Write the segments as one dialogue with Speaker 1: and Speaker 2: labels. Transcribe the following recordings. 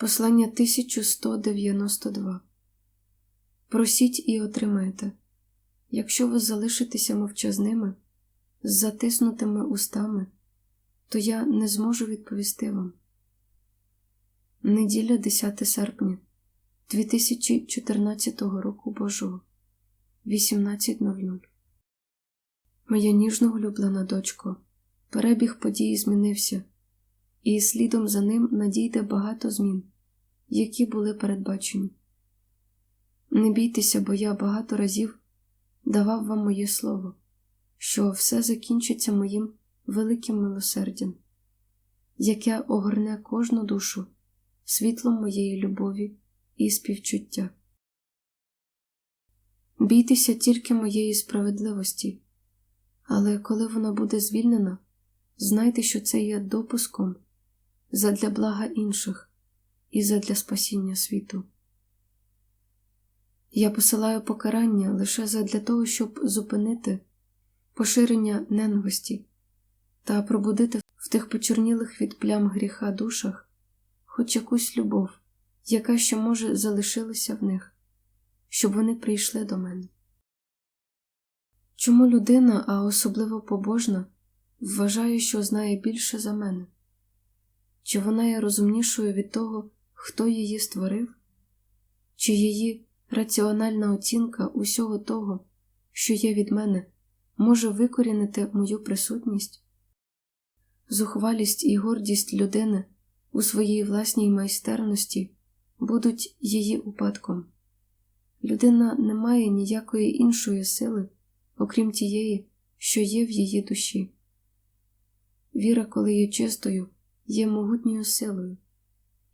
Speaker 1: Послання 1192 Просіть і отримаєте. Якщо ви залишитеся мовчазними, з затиснутими устами, то я не зможу відповісти вам. Неділя 10 серпня 2014 року Божого 18.00 Моя ніжно улюблена дочко, перебіг подій змінився, і слідом за ним надійде багато змін, які були передбачені. Не бійтеся, бо я багато разів давав вам моє слово, що все закінчиться моїм великим милосердям, яке огорне кожну душу світлом моєї любові і співчуття. Бійтеся тільки моєї справедливості, але коли вона буде звільнена, знайте, що це є допуском задля блага інших і задля спасіння світу. Я посилаю покарання лише задля того, щоб зупинити поширення ненависті та пробудити в тих почорнілих від плям гріха душах хоч якусь любов, яка ще може залишилася в них, щоб вони прийшли до мене. Чому людина, а особливо побожна, вважає, що знає більше за мене? Чи вона є розумнішою від того, хто її створив? Чи її раціональна оцінка усього того, що є від мене, може викорінити мою присутність? Зухвалість і гордість людини у своїй власній майстерності будуть її упадком. Людина не має ніякої іншої сили, окрім тієї, що є в її душі. Віра, коли є чистою, є могутньою силою,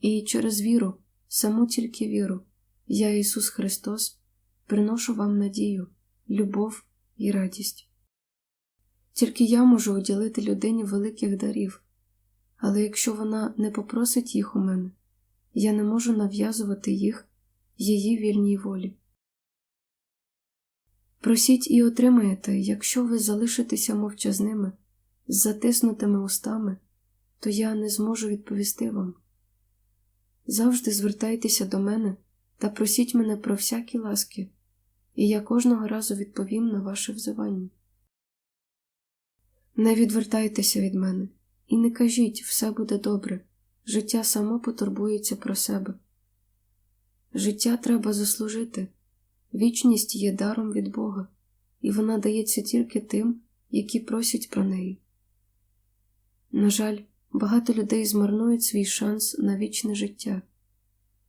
Speaker 1: і через віру, саму тільки віру, я, Ісус Христос, приношу вам надію, любов і радість. Тільки я можу уділити людині великих дарів, але якщо вона не попросить їх у мене, я не можу нав'язувати їх її вільній волі. Просіть і отримаєте, якщо ви залишитеся мовчазними, з затиснутими устами, то я не зможу відповісти вам. Завжди звертайтеся до мене та просіть мене про всякі ласки, і я кожного разу відповім на ваше взивання. Не відвертайтеся від мене і не кажіть, все буде добре, життя само потурбується про себе. Життя треба заслужити, вічність є даром від Бога, і вона дається тільки тим, які просять про неї. На жаль, багато людей змарнують свій шанс на вічне життя,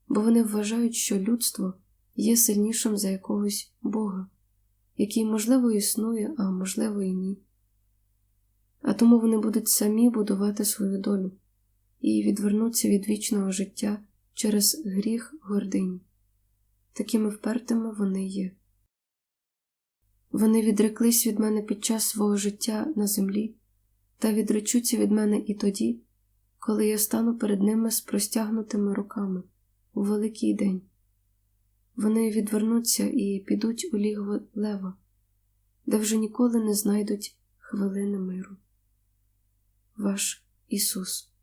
Speaker 1: бо вони вважають, що людство є сильнішим за якогось Бога, який, можливо, існує, а можливо, і ні. А тому вони будуть самі будувати свою долю і відвернуться від вічного життя через гріх гордині. Такими впертими вони є. Вони відреклись від мене під час свого життя на землі та відречуться від мене і тоді, коли я стану перед ними з простягнутими руками у великий день. Вони відвернуться і підуть у лігво лева, де вже ніколи не знайдуть хвилини миру. Ваш Ісус.